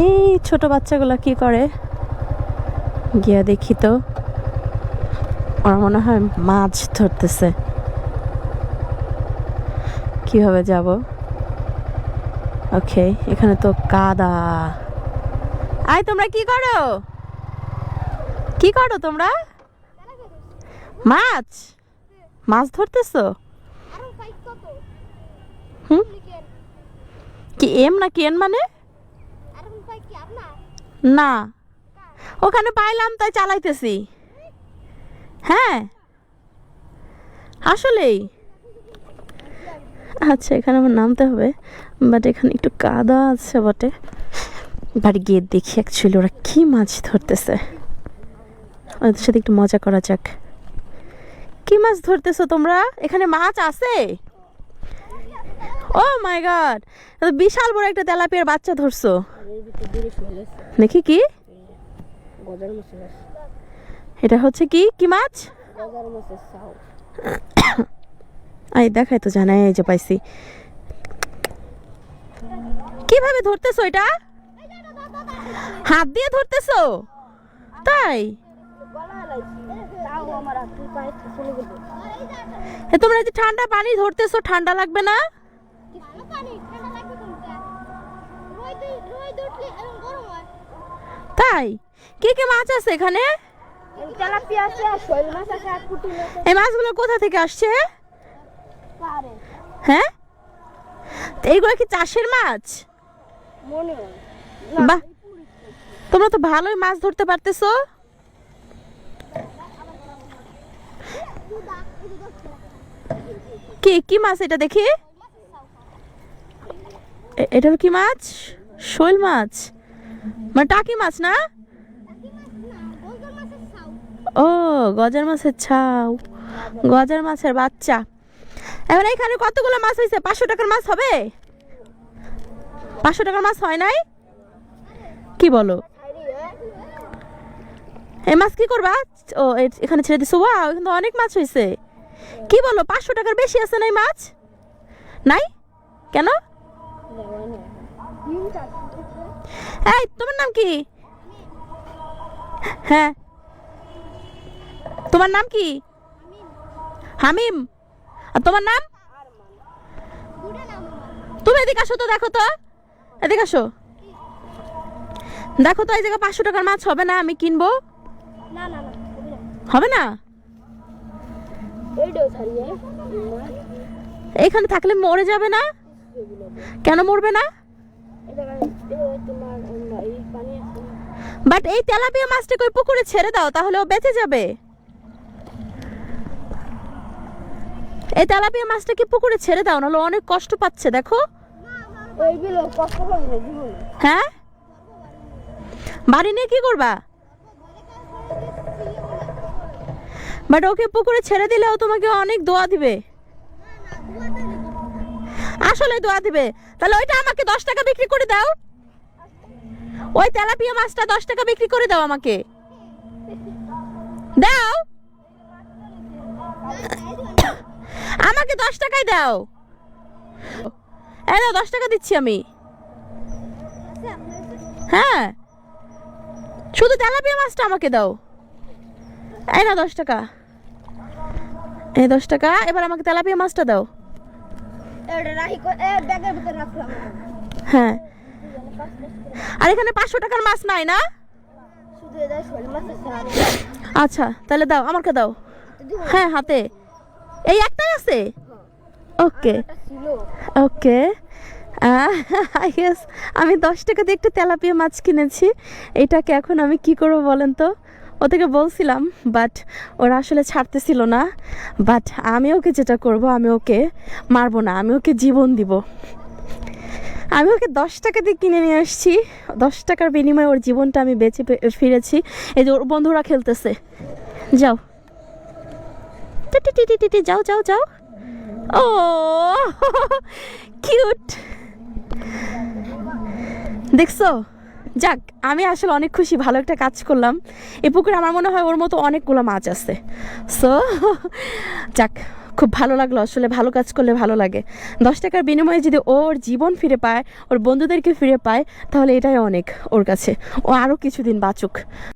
এই ছোট বাচ্চাগুলো কি করে? গিয়া দেখি তো। ওরা মনে হয় মাছ ধরতেছে। কীভাবে যাব? ওকে এখানে তো কাদা। আয় তোমরা কি করো? কি করো তোমরা? মাছ? মাছ ধরতেছো? হুম? কি এম না কি এন মানে? না। ওখানে পাইলাম, তাই চালাইতেছি। হ্যাঁ। আসলেই। আচ্ছা এখানে আমার নামতে হবে। বাট এখানে একটু কাদা আছে বটে। বাড়ি গিয়ে দেখি অ্যাকচুয়ালি ওরা কি মাছ ধরতেছে। ওদের সাথে একটু মজা করা যাক। কি মাছ ধরতেছো তোমরা? এখানে মাছ আছে? ও মাই গড বিশাল বড় একটা তেলাপিয়ার বাচ্চা ধরছো। দেখি কি? এটা হচ্ছে কি? কি মাছ? আই, দেখাই তো জানাই, এই যে পাইছি। কীভাবে ধরতেছো এটা? হাত দিয়ে ধরতেছো? তাই? তোমরা যে ঠান্ডা পানি ধরতেছো, ঠান্ডা লাগবে না? তাই? কি কি মাছ আছে এখানে? এই মাছগুলো কোথা থেকে আসছে? হ্যাঁ? এইগুলো কি চাষের মাছ? বাহ! তোমরা তো ভালোই মাছ ধরতে পারতেছো। কি কি মাছ এটা দেখি? এটা কি মাছ? শৈল মাছ? মানে টাকি মাছ না? ও, গজার মাছের ছাউ। গজার মাছের বাচ্চা। এবার এখানে কতগুলো মাছ হয়েছে পাঁচশো টাকার মাছ হবে? পাঁচশো টাকার মাছ হয় নাই? কি বলো? এই মাছ কি করবা? ও এখানে ছেড়ে দিছো। ওয়া এখানে অনেক মাছ হয়েছে কি বলো, পাঁচশো টাকার বেশি আছে নাই মাছ? নাই? কেন? এই, তোমার নাম কি? হ্যাঁ। তোমার নাম কি? হামিম। আর তোমার নাম? তুমি এদিকে আসো তো, দেখো তো। এদিকে আসো। দেখো তো, এই জায়গায় পাঁচশো টাকার মাছ হবে না, আমি কিনবো? হবে না। এখানে থাকলে মরে যাবে না? কেন মরবে না? বাট এই তেলাপিয়া মাছটাকে ওই পুকুরে ছেড়ে দাও, তাহলে ও বেঁচে যাবে। এই তেলাপিয়া মাছটা কি পুকুরে ছেড়ে দাও, নাহলে অনেক কষ্ট পাচ্ছে, দেখো। হ্যাঁ? বাড়ি নিয়ে কি করবা? বাট ওকে পুকুরে ছেড়ে দিলেও তোমাকে অনেক দোয়া দিবে। আসলে দোয়া দিবে। তাহলে ওইটা আমাকে দশ টাকা বিক্রি করে দাও। ওই তেলাপিয়া মাছটা দশ টাকা বিক্রি করে দাও আমাকে। দাও। আমাকে দশ টাকাই দাও। দাও দশ টাকা দিচ্ছি আমি। হ্যাঁ। শুধু তেলাপিয়া মাছটা আমাকে দাও। এই না দশ টাকা। এই দশ টাকা, এবার আমাকে তেলাপিয়া মাছটা দাও এটা রাখি কো- এ ব্যাগের ভিতরে রাখলাম হ্যাঁ। আর এখানে পাঁচশো টাকার মাছ নাই না? আচ্ছা তাহলে দাও আমাকে দাও। হ্যাঁ হাতে। এই একটাই আছে? ওকে। ছিল। ওকে। ইয়েস আমি দশ টাকা দিয়ে একটা তেলাপিয়া মাছ কিনেছি। এটাকে এখন আমি কি করব বলেন তো? ওদেরকে বলছিলাম বাট ওরা আসলে ছাড়তেছিল না। বাট আমি ওকে যেটা করব আমি ওকে মারবো না আমি ওকে জীবন দিব। আমি ওকে দশ টাকা দিয়ে কিনে নিয়ে আসছি। দশ টাকার বিনিময়ে ওর জীবনটা আমি বেঁচে ফিরেছি। এই যে ওর বন্ধুরা খেলতেছে। যাও। টি টি টি টি টি, যাও যাও যাও। ও কিউট দেখছ? যাক, আমি আসলে অনেক খুশি, ভালো একটা কাজ করলাম। এ পুকুরে আমার মনে হয় ওর মতো অনেকগুলো মাছ আছে। সো যাক, খুব ভালো লাগল আসলে, ভালো কাজ করলে ভালো লাগে। দশ টাকার বিনিময়ে যদি ওর জীবন ফিরে পায়, ওর বন্ধুদেরকে ফিরে পায়, তাহলে এটাই অনেক ওর কাছে। ও আরও কিছুদিন বাঁচুক।